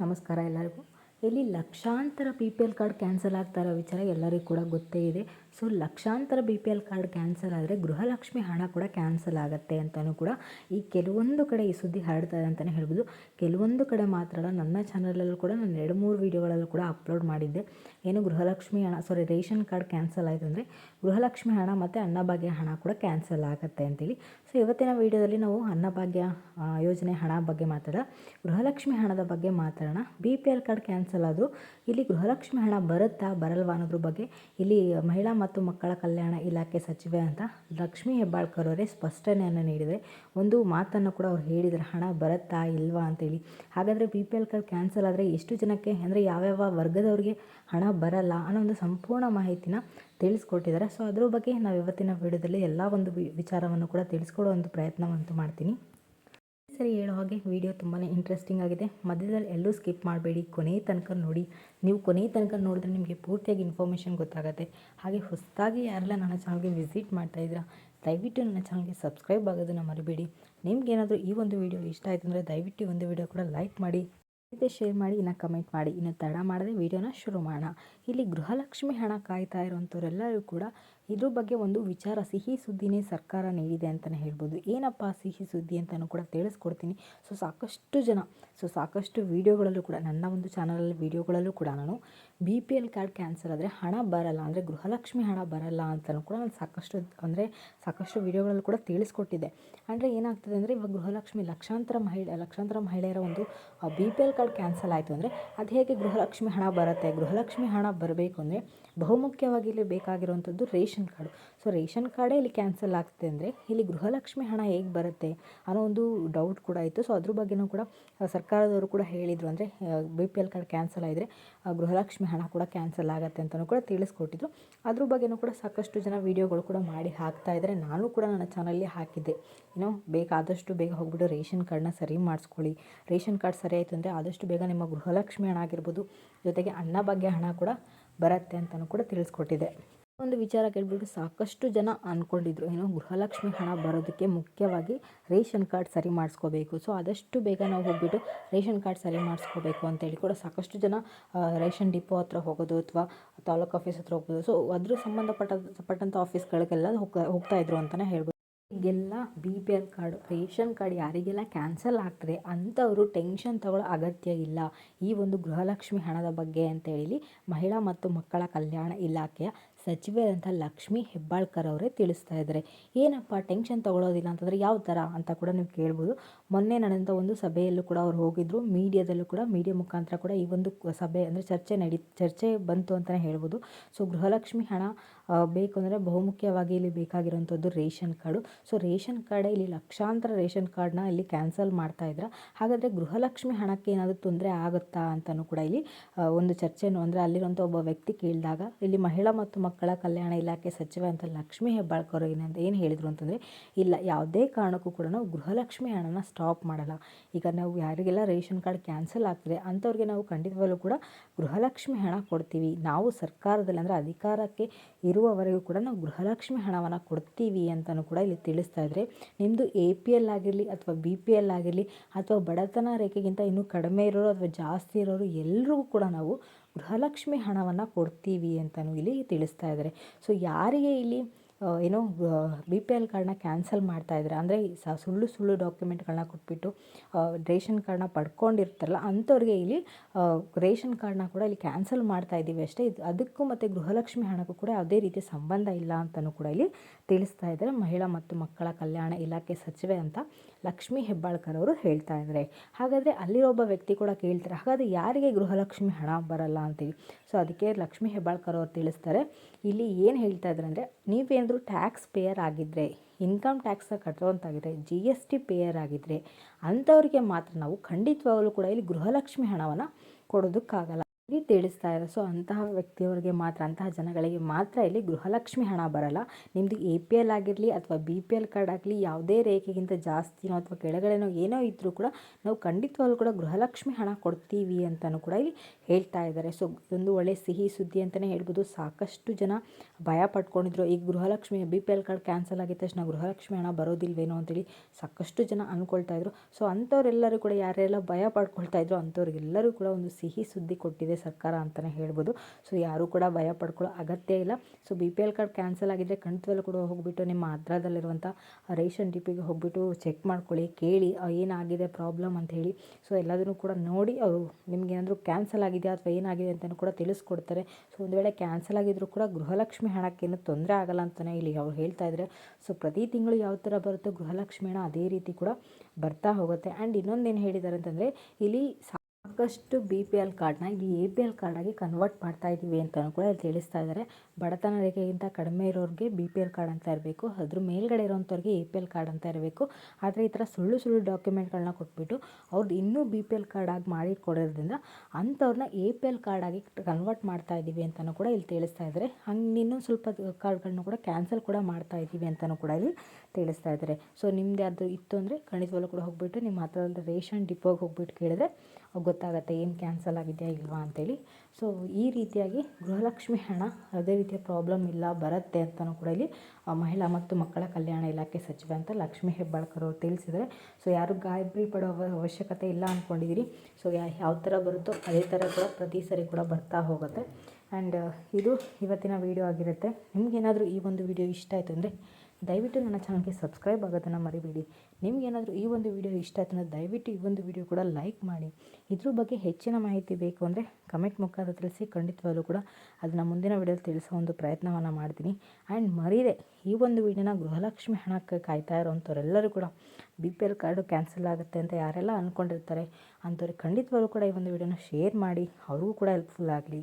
ನಮಸ್ಕಾರ ಎಲ್ಲರಿಗೂ ಇಲ್ಲಿ ಲಕ್ಷಾಂತರ B P L card cancel ಆಗ್ತಾ ಇರೋ ವಿಚಾರ ಎಲ್ಲರಿಗೂ ಕೂಡ ಗೊತ್ತೇ ಇದೆ. ಸೊ ಲಕ್ಷಾಂತರ B P L card cancel ಆದರೆ ಗೃಹಲಕ್ಷ್ಮಿ ಹಣ ಕೂಡ ಕ್ಯಾನ್ಸಲ್ ಆಗುತ್ತೆ ಅಂತಲೂ ಕೂಡ ಈ ಕೆಲವೊಂದು ಕಡೆ ಈ ಸುದ್ದಿ ಹರಡ್ತಾ ಇದೆ ಅಂತಲೇ ಹೇಳ್ಬೋದು. ಕೆಲವೊಂದು ಕಡೆ ಮಾತ್ರ ಅಲ್ಲ, ನನ್ನ ಚಾನಲಲ್ಲೂ ಕೂಡ ನಾನು ಎರಡು ಮೂರು ವೀಡಿಯೋಗಳಲ್ಲೂ ಕೂಡ ಅಪ್ಲೋಡ್ ಮಾಡಿದ್ದೆ. ಏನು ಗೃಹಲಕ್ಷ್ಮಿ ಹಣ ಸಾರಿ ರೇಷನ್ ಕಾರ್ಡ್ ಕ್ಯಾನ್ಸಲ್ ಆಯಿತು ಅಂದರೆ ಗೃಹಲಕ್ಷ್ಮಿ ಹಣ ಮತ್ತು ಅನ್ನಭಾಗ್ಯ ಹಣ ಕೂಡ ಕ್ಯಾನ್ಸಲ್ ಆಗುತ್ತೆ ಅಂತೇಳಿ. ಸೊ ಇವತ್ತಿನ ವೀಡಿಯೋದಲ್ಲಿ ನಾವು ಅನ್ನಭಾಗ್ಯ ಯೋಜನೆ ಹಣ ಬಗ್ಗೆ ಮಾತಾಡ ಗೃಹಲಕ್ಷ್ಮಿ ಹಣದ ಬಗ್ಗೆ ಮಾತಾಡೋಣ. B P L card cancel ಆದರೂ ಇಲ್ಲಿ ಗೃಹಲಕ್ಷ್ಮಿ ಹಣ ಬರುತ್ತಾ ಬರಲ್ವಾ ಅನ್ನೋದ್ರ ಬಗ್ಗೆ ಇಲ್ಲಿ ಮಹಿಳಾ ಮತ್ತು ಮಕ್ಕಳ ಕಲ್ಯಾಣ ಇಲಾಖೆ ಸಚಿವೆ ಅಂತ ಲಕ್ಷ್ಮೀ ಹೆಬ್ಬಾಳ್ಕರ್ ಅವರೇ ಸ್ಪಷ್ಟನೆಯನ್ನು ನೀಡಿದೆ. ಒಂದು ಮಾತನ್ನು ಕೂಡ ಅವ್ರು ಹೇಳಿದರೆ, ಹಣ ಬರುತ್ತಾ ಇಲ್ವಾ ಅಂತೇಳಿ. ಹಾಗಾದರೆ B P L card cancel ಆದರೆ ಎಷ್ಟು ಜನಕ್ಕೆ, ಅಂದರೆ ಯಾವ್ಯಾವ ವರ್ಗದವರಿಗೆ ಹಣ ಬರಲ್ಲ ಅನ್ನೋ ಒಂದು ಸಂಪೂರ್ಣ ಮಾಹಿತಿನ ತಿಳಿಸ್ಕೊಟ್ಟಿದ್ದಾರೆ. ಸೊ ಅದ್ರ ಬಗ್ಗೆ ನಾವು ಇವತ್ತಿನ ವಿಡಿಯೋದಲ್ಲಿ ಎಲ್ಲ ಒಂದು ವಿಚಾರವನ್ನು ಕೂಡ ತಿಳಿಸ್ಕೊಡೋ ಒಂದು ಪ್ರಯತ್ನವಂತೂ ಮಾಡ್ತೀನಿ. ಸರಿ ಹೇಳೋ ಹಾಗೆ ವಿಡಿಯೋ ತುಂಬಾ ಇಂಟ್ರೆಸ್ಟಿಂಗ್ ಆಗಿದೆ. ಮಧ್ಯದಲ್ಲಿ ಎಲ್ಲೂ ಸ್ಕಿಪ್ ಮಾಡಬೇಡಿ. ಕೊನೆಯ ತನಕ ನೋಡಿ. ನೀವು ಕೊನೆಯ ತನಕ ನೋಡಿದ್ರೆ ನಿಮಗೆ ಪೂರ್ತಿಯಾಗಿ ಇನ್ಫಾರ್ಮೇಷನ್ ಗೊತ್ತಾಗುತ್ತೆ. ಹಾಗೆ ಹೊಸದಾಗಿ ಯಾರೆಲ್ಲ ನನ್ನ ಚಾನಲ್ಗೆ ವಿಸಿಟ್ ಮಾಡ್ತಾ ಇದ್ದೀರಾ, ದಯವಿಟ್ಟು ನನ್ನ ಚಾನಲ್ಗೆ ಸಬ್ಸ್ಕ್ರೈಬ್ ಆಗೋದನ್ನು ಮರಿಬೇಡಿ. ನಿಮ್ಗೇನಾದರೂ ಈ ಒಂದು ವಿಡಿಯೋ ಇಷ್ಟ ಆಯಿತು ಅಂದರೆ ದಯವಿಟ್ಟು ಒಂದು ವಿಡಿಯೋ ಕೂಡ ಲೈಕ್ ಮಾಡಿ. ಇದೆ ಶೇರ್ ಮಾಡಿ, ಇನ್ನು ಕಮೆಂಟ್ ಮಾಡಿ. ಇನ್ನು ತಡ ಮಾಡದೆ ವಿಡಿಯೋನ ಶುರು ಮಾಡೋಣ. ಇಲ್ಲಿ ಗೃಹಲಕ್ಷ್ಮಿ ಹಣ ಕಾಯ್ತಾ ಇರುವಂಥವ್ರೆಲ್ಲರೂ ಕೂಡ ಇದ್ರ ಬಗ್ಗೆ ಒಂದು ವಿಚಾರ ಸಿಹಿ ಸುದ್ದಿನೇ ಸರ್ಕಾರ ನೀಡಿದೆ ಅಂತಲೇ ಹೇಳ್ಬೋದು. ಏನಪ್ಪ ಸಿಹಿ ಸುದ್ದಿ ಅಂತಲೂ ಕೂಡ ತಿಳಿಸ್ಕೊಡ್ತೀನಿ. ಸೊ, ಸಾಕಷ್ಟು ಜನ, ಸೊ, ಸಾಕಷ್ಟು ವೀಡಿಯೋಗಳಲ್ಲೂ ಕೂಡ, ನನ್ನ ಒಂದು ಚಾನಲಲ್ಲಿ ವೀಡಿಯೋಗಳಲ್ಲೂ ಕೂಡ ನಾನು B P L card cancel ಆದರೆ ಹಣ ಬರಲ್ಲ, ಅಂದರೆ ಗೃಹಲಕ್ಷ್ಮಿ ಹಣ ಬರಲ್ಲ ಅಂತಲೂ ಕೂಡ ನಾನು ಸಾಕಷ್ಟು, ಅಂದರೆ ಸಾಕಷ್ಟು ವೀಡಿಯೋಗಳಲ್ಲೂ ಕೂಡ ತಿಳಿಸ್ಕೊಟ್ಟಿದ್ದೆ. ಅಂದರೆ ಏನಾಗ್ತದೆ ಅಂದರೆ ಇವಾಗ ಗೃಹಲಕ್ಷ್ಮಿ ಲಕ್ಷಾಂತರ ಮಹಿಳೆ, ಲಕ್ಷಾಂತರ ಮಹಿಳೆಯರ ಒಂದು B P L card cancel ಆಯಿತು ಅಂದರೆ ಅದು ಹೇಗೆ ಗೃಹಲಕ್ಷ್ಮಿ ಹಣ ಬರುತ್ತೆ? ಗೃಹಲಕ್ಷ್ಮಿ ಹಣ ಬರಬೇಕು ಅಂದರೆ ಬಹುಮುಖ್ಯವಾಗಿ ಇಲ್ಲಿ ಬೇಕಾಗಿರುವಂಥದ್ದು ರೇಷನ್ ಕಾರ್ಡು. ಸೊ ರೇಷನ್ ಕಾರ್ಡೇ ಇಲ್ಲಿ ಕ್ಯಾನ್ಸಲ್ ಆಗ್ತದೆ ಅಂದರೆ ಇಲ್ಲಿ ಗೃಹಲಕ್ಷ್ಮಿ ಹಣ ಹೇಗೆ ಬರುತ್ತೆ ಅನ್ನೋ ಒಂದು ಡೌಟ್ ಕೂಡ ಇತ್ತು ಸೊ ಅದ್ರ ಬಗ್ಗೆನೂ ಕೂಡ ಸರ್ಕಾರದವರು ಕೂಡ ಹೇಳಿದರು ಅಂದರೆ B P L card cancel ಆಗಿದ್ರೆ ಗೃಹಲಕ್ಷ್ಮಿ ಹಣ ಕೂಡ ಕ್ಯಾನ್ಸಲ್ ಆಗುತ್ತೆ ಅಂತಲೂ ಕೂಡ ತಿಳಿಸ್ಕೊಟ್ಟಿದ್ರು. ಅದ್ರ ಬಗ್ಗೆನೂ ಕೂಡ ಸಾಕಷ್ಟು ಜನ ವೀಡಿಯೋಗಳು ಕೂಡ ಮಾಡಿ ಹಾಕ್ತಾ ಇದ್ದಾರೆ ನಾನು ಕೂಡ ನನ್ನ ಚಾನಲ್ಲಿ ಹಾಕಿದ್ದೆ. ಏನೋ ಬೇಕಾದಷ್ಟು ಬೇಗ ಹೋಗ್ಬಿಟ್ಟು ರೇಷನ್ ಕಾರ್ಡ್ನ ಸರಿ ಮಾಡಿಸ್ಕೊಳ್ಳಿ. ರೇಷನ್ ಕಾರ್ಡ್ ಸರಿ ಆಯಿತು ಅಂದರೆ ಆದಷ್ಟು ಬೇಗ ನಿಮ್ಮ ಗೃಹಲಕ್ಷ್ಮಿ ಹಣ ಆಗಿರ್ಬೋದು, ಜೊತೆಗೆ ಅನ್ನಭಾಗ್ಯ ಹಣ ಕೂಡ ಬರುತ್ತೆ ಅಂತಲೂ ಕೂಡ ತಿಳಿಸ್ಕೊಟ್ಟಿದೆ. ಒಂದು ವಿಚಾರ ಕೇಳ್ಬಿಟ್ಟು ಸಾಕಷ್ಟು ಜನ ಅಂದ್ಕೊಂಡಿದ್ರು ಏನು ಗೃಹಲಕ್ಷ್ಮಿ ಹಣ ಬರೋದಕ್ಕೆ ಮುಖ್ಯವಾಗಿ ರೇಷನ್ ಕಾರ್ಡ್ ಸರಿ ಮಾಡಿಸ್ಕೋಬೇಕು. ಸೊ, ಆದಷ್ಟು ಬೇಗ ನಾವು ಹೋಗ್ಬಿಟ್ಟು ರೇಷನ್ ಕಾರ್ಡ್ ಸರಿ ಮಾಡಿಸ್ಕೋಬೇಕು ಅಂತೇಳಿ ಕೂಡ ಸಾಕಷ್ಟು ಜನ ರೇಷನ್ ಡಿಪೋ ಹತ್ರ ಹೋಗೋದು ಅಥವಾ ತಾಲೂಕು ಆಫೀಸ್ ಹತ್ರ ಹೋಗೋದು ಸೊ, ಅದ್ರ ಸಂಬಂಧಪಟ್ಟ ಪಟ್ಟಂಥ ಆಫೀಸ್ಗಳಿಗೆಲ್ಲ ಹೋಗ್ತಾ ಹೋಗ್ತಾ ಇದ್ರು ಅಂತಲೇ ಹೇಳ್ಬೋದು. ಈಗೆಲ್ಲ B P L card, ration card ಯಾರಿಗೆಲ್ಲ ಕ್ಯಾನ್ಸಲ್ ಆಗ್ತದೆ ಅಂಥವರು ಟೆನ್ಷನ್ ತಗೊಳ್ಳೋ ಅಗತ್ಯ ಇಲ್ಲ. ಈ ಒಂದು ಗೃಹಲಕ್ಷ್ಮಿ ಹಣದ ಬಗ್ಗೆ ಅಂತೇಳಿ ಮಹಿಳಾ ಮತ್ತು ಮಕ್ಕಳ ಕಲ್ಯಾಣ ಇಲಾಖೆಯ ಸಚಿವರಂಥ ಲಕ್ಷ್ಮೀ ಹೆಬ್ಬಾಳ್ಕರ್ ಅವರೇ ತಿಳಿಸ್ತಾ ಇದ್ದಾರೆ. ಏನಪ್ಪ, ಟೆನ್ಷನ್ ತಗೊಳ್ಳೋದಿಲ್ಲ ಅಂತಂದರೆ ಯಾವ ಥರ ಅಂತ ಕೂಡ ನೀವು ಕೇಳ್ಬೋದು. ಮೊನ್ನೆ ನಡೆದಂಥ ಒಂದು ಸಭೆಯಲ್ಲೂ ಕೂಡ ಅವ್ರು ಹೋಗಿದ್ರು. ಮೀಡಿಯಾದಲ್ಲೂ ಕೂಡ, ಮೀಡಿಯಾ ಮುಖಾಂತರ ಕೂಡ ಈ ಒಂದು ಸಭೆ ಅಂದರೆ ಚರ್ಚೆ ನಡಿ, ಚರ್ಚೆ ಬಂತು ಅಂತಲೇ ಹೇಳ್ಬೋದು. ಸೊ ಗೃಹಲಕ್ಷ್ಮಿ ಹಣ ಬೇಕು ಅಂದರೆ ಬಹುಮುಖ್ಯವಾಗಿ ಇಲ್ಲಿ ಬೇಕಾಗಿರುವಂಥದ್ದು ರೇಷನ್ ಕಾರ್ಡು. ಸೊ ರೇಷನ್ ಕಾರ್ಡೇ ಇಲ್ಲಿ ಲಕ್ಷಾಂತರ ರೇಷನ್ ಕಾರ್ಡ್ನ ಇಲ್ಲಿ ಕ್ಯಾನ್ಸಲ್ ಮಾಡ್ತಾ ಇದ್ರ. ಹಾಗಾದರೆ ಗೃಹಲಕ್ಷ್ಮಿ ಹಣಕ್ಕೆ ಏನಾದರೂ ತೊಂದರೆ ಆಗುತ್ತಾ ಅಂತಲೂ ಕೂಡ ಇಲ್ಲಿ ಒಂದು ಚರ್ಚೆನೂ ಅಂದರೆ ಅಲ್ಲಿರುವಂಥ ಒಬ್ಬ ವ್ಯಕ್ತಿ ಕೇಳಿದಾಗ, ಇಲ್ಲಿ ಮಹಿಳಾ ಮತ್ತು ಮಕ್ಕಳ ಕಲ್ಯಾಣ ಇಲಾಖೆ ಸಚಿವ ಅಂತ ಲಕ್ಷ್ಮೀ ಹೆಬ್ಬಾಳ್ಕರ್ ಏನಂತ ಏನು ಹೇಳಿದರು ಅಂತಂದರೆ, ಇಲ್ಲ, ಯಾವುದೇ ಕಾರಣಕ್ಕೂ ಕೂಡ ನಾವು ಗೃಹಲಕ್ಷ್ಮಿ ಹಣನ ಸ್ಟಾಪ್ ಮಾಡಲ್ಲ. ಈಗ ನಾವು ಯಾರಿಗೆಲ್ಲ ರೇಷನ್ ಕಾರ್ಡ್ ಕ್ಯಾನ್ಸಲ್ ಆಗ್ತದೆ ಅಂಥವ್ರಿಗೆ ನಾವು ಖಂಡಿತವಾಗಲೂ ಕೂಡ ಗೃಹಲಕ್ಷ್ಮಿ ಹಣ ಕೊಡ್ತೀವಿ. ನಾವು ಸರ್ಕಾರದಲ್ಲಿ ಅಂದರೆ ಅಧಿಕಾರಕ್ಕೆ ಇರುವವರೆಗೂ ಕೂಡ ನಾವು ಗೃಹಲಕ್ಷ್ಮಿ ಹಣವನ್ನು ಕೊಡ್ತೀವಿ ಅಂತಲೂ ಕೂಡ ಇಲ್ಲಿ ತಿಳಿಸ್ತಾ ಇದ್ದಾರೆ ನಿಮ್ಮದು ಎ ಪಿ ಎಲ್ ಆಗಿರಲಿ ಅಥವಾ ಬಿ ಪಿ ಎಲ್ ಆಗಿರಲಿ ಅಥವಾ ಬಡತನ ರೇಖೆಗಿಂತ ಇನ್ನೂ ಕಡಿಮೆ ಇರೋರು ಅಥವಾ ಜಾಸ್ತಿ ಇರೋರು ಎಲ್ರಿಗೂ ಕೂಡ ನಾವು ಗೃಹಲಕ್ಷ್ಮಿ ಹಣವನ್ನು ಕೊಡ್ತೀವಿ ಅಂತಲೂ ಇಲ್ಲಿ ತಿಳಿಸ್ತಾ ಇದ್ದಾರೆ ಸೊ ಯಾರಿಗೆ ಇಲ್ಲಿ ಏನೋ ಬಿ ಪಿ ಎಲ್ ಕಾರ್ಡ್ನ ಕ್ಯಾನ್ಸಲ್ ಮಾಡ್ತಾ ಇದ್ದಾರೆ ಅಂದರೆ ಸ, ಸುಳ್ಳು ಸುಳ್ಳು ಡಾಕ್ಯುಮೆಂಟ್ಗಳನ್ನ ಕೊಟ್ಬಿಟ್ಟು ರೇಷನ್ ಕಾರ್ಡ್ನ ಪಡ್ಕೊಂಡಿರ್ತಾರಲ್ಲ, ಅಂಥವ್ರಿಗೆ ಇಲ್ಲಿ ರೇಷನ್ ಕಾರ್ಡ್ನ ಕೂಡ ಇಲ್ಲಿ ಕ್ಯಾನ್ಸಲ್ ಮಾಡ್ತಾ ಇದ್ದೀವಿ ಅಷ್ಟೇ. ಇದು, ಅದಕ್ಕೂ ಮತ್ತು ಗೃಹಲಕ್ಷ್ಮಿ ಹಣಕ್ಕೂ ಕೂಡ ಯಾವುದೇ ರೀತಿಯ ಸಂಬಂಧ ಇಲ್ಲ ಅಂತಲೂ ಕೂಡ ಇಲ್ಲಿ ತಿಳಿಸ್ತಾ ಇದ್ದಾರೆ ಮಹಿಳಾ ಮತ್ತು ಮಕ್ಕಳ ಕಲ್ಯಾಣ ಇಲಾಖೆ ಸಚಿವೆ ಅಂತ ಲಕ್ಷ್ಮೀ ಹೆಬ್ಬಾಳ್ಕರ್ ಅವರು ಹೇಳ್ತಾ ಇದ್ದಾರೆ ಹಾಗಾದರೆ ಅಲ್ಲಿರೋ ಒಬ್ಬ ವ್ಯಕ್ತಿ ಕೂಡ ಕೇಳ್ತಾರೆ, ಹಾಗಾದರೆ ಯಾರಿಗೆ ಗೃಹಲಕ್ಷ್ಮಿ ಹಣ ಬರಲ್ಲ ಅಂತೀವಿ? ಸೊ ಅದಕ್ಕೆ ಲಕ್ಷ್ಮೀ ಹೆಬ್ಬಾಳ್ಕರ್ ಅವರು ತಿಳಿಸ್ತಾರೆ. ಇಲ್ಲಿ ಏನು ಹೇಳ್ತಾ ಇದ್ದಾರೆ ಅಂದರೆ ನೀವೇನಾದರೂ ಟ್ಯಾಕ್ಸ್ ಪೇಯರ್ ಆಗಿದ್ದರೆ ಇನ್ಕಮ್ ಟ್ಯಾಕ್ಸ್ನ ಕಟ್ಟುವಂತಾಗಿದ್ದರೆ ಜಿ ಎಸ್ ಟಿ ಪೇಯರ್ ಆಗಿದ್ದರೆ ಅಂಥವ್ರಿಗೆ ಮಾತ್ರ ನಾವು ಖಂಡಿತವಾಗಲೂ ಕೂಡ ಇಲ್ಲಿ ಗೃಹಲಕ್ಷ್ಮಿ ಹಣವನ್ನು ಕೊಡೋದಕ್ಕಾಗಲ್ಲ. ಇಲ್ಲಿ ತಿಳಿಸ್ತಾ ಇದೆ ಸೊ ಅಂತಹ ವ್ಯಕ್ತಿಯವರಿಗೆ ಮಾತ್ರ, ಅಂತಹ ಜನಗಳಿಗೆ ಮಾತ್ರ ಇಲ್ಲಿ ಗೃಹಲಕ್ಷ್ಮಿ ಹಣ ಬರಲ್ಲ. ನಿಮ್ಮದು ಎ ಪಿ ಎಲ್ ಆಗಿರಲಿ ಅಥವಾ ಬಿ ಪಿ ಎಲ್ ಕಾರ್ಡ್ ಆಗಲಿ, ಯಾವುದೇ ರೇಖೆಗಿಂತ ಜಾಸ್ತಿನೋ ಅಥವಾ ಕೆಳಗಡೆನೋ ಏನೋ ಇದ್ದರೂ ಕೂಡ ನಾವು ಖಂಡಿತವಾಗಲೂ ಕೂಡ ಗೃಹಲಕ್ಷ್ಮಿ ಹಣ ಕೊಡ್ತೀವಿ ಅಂತಲೂ ಕೂಡ ಇಲ್ಲಿ ಹೇಳ್ತಾ ಇದ್ದಾರೆ. ಸೊ ಒಂದು ಒಳ್ಳೆಯ ಸಿಹಿ ಸುದ್ದಿ ಅಂತಲೇ ಹೇಳ್ಬೋದು. ಸಾಕಷ್ಟು ಜನ ಭಯ ಪಡ್ಕೊಂಡಿದ್ರು ಈಗ Gruhalakshmi B P L card cancel ಆಗಿದ ತಕ್ಷಣ ಗೃಹಲಕ್ಷ್ಮಿ ಹಣ ಬರೋದಿಲ್ವೇನೋ ಅಂತೇಳಿ ಸಾಕಷ್ಟು ಜನ ಅಂದ್ಕೊಳ್ತಾ ಇದ್ರು. ಸೊ ಅಂಥವರೆಲ್ಲರೂ ಕೂಡ ಯಾರೆಲ್ಲ ಭಯ ಪಡ್ಕೊಳ್ತಾ ಇದ್ರು, ಅಂಥವ್ರಿಗೆಲ್ಲರೂ ಕೂಡ ಒಂದು ಸಿಹಿ ಸುದ್ದಿ ಕೊಟ್ಟಿದೆ. ಸರ್ಕಾರ ಅಂತಲೇ ಹೇಳ್ಬೋದು. ಸೊ ಯಾರೂ ಕೂಡ ಭಯ ಪಡ್ಕೊಳ್ಳೋ ಅಗತ್ಯ ಇಲ್ಲ. So B P L card cancel ಆಗಿದ್ದರೆ ಕಣ್ತುವಲ್ಲಿ ಕೂಡ ಹೋಗಿಬಿಟ್ಟು ನಿಮ್ಮ ಹತ್ರದಲ್ಲಿರುವಂಥ ರೇಷನ್ ಡಿಪಿಗೆ ಹೋಗಿಬಿಟ್ಟು ಚೆಕ್ ಮಾಡ್ಕೊಳ್ಳಿ, ಕೇಳಿ ಏನಾಗಿದೆ ಪ್ರಾಬ್ಲಮ್ ಅಂತ ಹೇಳಿ. ಸೊ ಎಲ್ಲದನ್ನು ಕೂಡ ನೋಡಿ ಅವರು ನಿಮಗೇನಾದರೂ ಕ್ಯಾನ್ಸಲ್ ಆಗಿದೆಯಾ ಅಥವಾ ಏನಾಗಿದೆ ಅಂತಲೂ ಕೂಡ ತಿಳಿಸ್ಕೊಡ್ತಾರೆ. ಸೊ ಒಂದು ವೇಳೆ ಕ್ಯಾನ್ಸಲ್ ಆಗಿದ್ದರೂ ಕೂಡ ಗೃಹಲಕ್ಷ್ಮಿ ಹಣಕ್ಕೇನು ತೊಂದರೆ ಆಗಲ್ಲ ಅಂತಲೇ ಇಲ್ಲಿ ಅವ್ರು ಹೇಳ್ತಾ ಇದ್ದಾರೆ. ಸೊ ಪ್ರತಿ ತಿಂಗಳು ಯಾವ ಥರ ಬರುತ್ತೋ ಗೃಹಲಕ್ಷ್ಮಿ ಹಣ ಅದೇ ರೀತಿ ಕೂಡ ಬರ್ತಾ ಹೋಗುತ್ತೆ. ಆ್ಯಂಡ್ ಇನ್ನೊಂದೇನು ಹೇಳಿದ್ದಾರೆ ಅಂತಂದರೆ, ಇಲ್ಲಿ ಸಾಕಷ್ಟು ಬಿ ಪಿ ಎಲ್ ಕಾರ್ಡ್ನ ಇಲ್ಲಿ ಎ ಪಿ ಎಲ್ ಕಾರ್ಡಾಗಿ ಕನ್ವರ್ಟ್ ಮಾಡ್ತಾ ಇದ್ದೀವಿ ಅಂತಲೂ ಕೂಡ ಇಲ್ಲಿ ತಿಳಿಸ್ತಾ ಇದ್ದಾರೆ. ಬಡತನ ರೇಖೆಗಿಂತ ಕಡಿಮೆ ಇರೋರಿಗೆ ಬಿ ಪಿ ಎಲ್ ಕಾರ್ಡ್ ಅಂತ ಇರಬೇಕು. ಅದ್ರ ಮೇಲ್ಗಡೆ ಇರೋಂಥವ್ರಿಗೆ ಎ ಪಿ ಎಲ್ ಕಾರ್ಡ್ ಅಂತ ಇರಬೇಕು. ಆದರೆ ಈ ಥರ ಸುಳ್ಳು ಸುಳ್ಳು ಡಾಕ್ಯುಮೆಂಟ್ಗಳನ್ನ ಕೊಟ್ಬಿಟ್ಟು ಅವ್ರದ್ದು ಇನ್ನೂ ಬಿ ಪಿ ಎಲ್ ಕಾರ್ಡ್ ಆಗಿ ಮಾಡಿ ಕೊಡೋದ್ರಿಂದ ಅಂಥವ್ರನ್ನ ಎ ಪಿ ಎಲ್ ಕಾರ್ಡಾಗಿ ಕನ್ವರ್ಟ್ ಮಾಡ್ತಾ ಇದ್ದೀವಿ ಅಂತಲೂ ಕೂಡ ಇಲ್ಲಿ ತಿಳಿಸ್ತಾ ಇದ್ದಾರೆ. ಹಂಗೆ ಇನ್ನೂ ಸ್ವಲ್ಪ ಕಾರ್ಡ್ಗಳನ್ನ ಕೂಡ ಕ್ಯಾನ್ಸಲ್ ಕೂಡ ಮಾಡ್ತಾ ಇದ್ದೀವಿ ಅಂತಲೂ ಕೂಡ ಇಲ್ಲಿ ತಿಳಿಸ್ತಾ ಇದ್ದಾರೆ. ಸೊ ನಿಮ್ದು ಅದು ಇತ್ತು ಅಂದರೆ ಖಂಡಿತವಾಗ್ಲೂ ಕೂಡ ಹೋಗ್ಬಿಟ್ಟು ನಿಮ್ಮ ಹತ್ರ ರೇಷನ್ ಡಿಪೋಗೆ ಹೋಗ್ಬಿಟ್ಟು ಕೇಳಿದ್ರೆ ಗೊತ್ತಾಗುತ್ತೆ. ಏನು ಕ್ಯಾನ್ಸಲ್ ಆಗಿದೆಯಾ ಇಲ್ವಾ ಅಂತೇಳಿ. ಸೊ ಈ ರೀತಿಯಾಗಿ ಗೃಹಲಕ್ಷ್ಮಿ ಹಣ ಯಾವುದೇ ರೀತಿಯ ಪ್ರಾಬ್ಲಮ್ ಇಲ್ಲ, ಬರುತ್ತೆ ಅಂತಲೂ ಕೂಡ ಇಲ್ಲಿ ಮಹಿಳಾ ಮತ್ತು ಮಕ್ಕಳ ಕಲ್ಯಾಣ ಇಲಾಖೆ ಸಚಿವೆ ಅಂತ ಲಕ್ಷ್ಮೀ ಹೆಬ್ಬಾಳ್ಕರ್ ಅವರು ತಿಳಿಸಿದರೆ ಸೊ ಯಾರು ಗಾಯಬ್ರಿ ಪಡೋ ಅವಶ್ಯಕತೆ ಇಲ್ಲ ಅಂದ್ಕೊಂಡಿದ್ದೀರಿ ಸೊ ಯಾವ ಥರ ಬರುತ್ತೋ ಅದೇ ಥರ ಕೂಡ ಪ್ರತಿ ಸರಿ ಕೂಡ ಬರ್ತಾ ಹೋಗುತ್ತೆ. ಆ್ಯಂಡ್ ಇದು ಇವತ್ತಿನ ವೀಡಿಯೋ ಆಗಿರುತ್ತೆ. ನಿಮಗೇನಾದರೂ ಈ ಒಂದು ವಿಡಿಯೋ ಇಷ್ಟ ಆಯಿತು ಅಂದರೆ ದಯವಿಟ್ಟು ನನ್ನ ಚಾನಲ್ಗೆ ಸಬ್ಸ್ಕ್ರೈಬ್ ಆಗೋದನ್ನು ಮರಿಬೇಡಿ. ನಿಮಗೇನಾದರೂ ಈ ಒಂದು ವಿಡಿಯೋ ಇಷ್ಟ ಆಯ್ತು ದಯವಿಟ್ಟು ಈ ಒಂದು ವಿಡಿಯೋ ಕೂಡ ಲೈಕ್ ಮಾಡಿ. ಇದ್ರ ಬಗ್ಗೆ ಹೆಚ್ಚಿನ ಮಾಹಿತಿ ಬೇಕು ಅಂದರೆ ಕಮೆಂಟ್ ಮುಖಾಂತರ ತಿಳಿಸಿ, ಖಂಡಿತವಾಗಲೂ ಕೂಡ ಅದನ್ನು ಮುಂದಿನ ವಿಡಿಯೋದಲ್ಲಿ ತಿಳಿಸೋ ಒಂದು ಪ್ರಯತ್ನವನ್ನು ಮಾಡ್ತೀನಿ. ಆ್ಯಂಡ್ ಮರೀದೆ, ಈ ಒಂದು ವಿಡಿಯೋನ ಗೃಹಲಕ್ಷ್ಮಿ ಹಣಕ್ಕೆ ಕಾಯ್ತಾ ಇರೋವಂಥವ್ರೆಲ್ಲರೂ ಕೂಡ B P L card cancel ಆಗುತ್ತೆ ಅಂತ ಯಾರೆಲ್ಲ ಅಂದ್ಕೊಂಡಿರ್ತಾರೆ ಅಂಥವ್ರಿಗೆ ಖಂಡಿತವಾಗಲೂ ಕೂಡ ಈ ಒಂದು ವಿಡಿಯೋನ ಶೇರ್ ಮಾಡಿ, ಅವ್ರಿಗೂ ಕೂಡ ಹೆಲ್ಪ್ಫುಲ್ ಆಗಲಿ.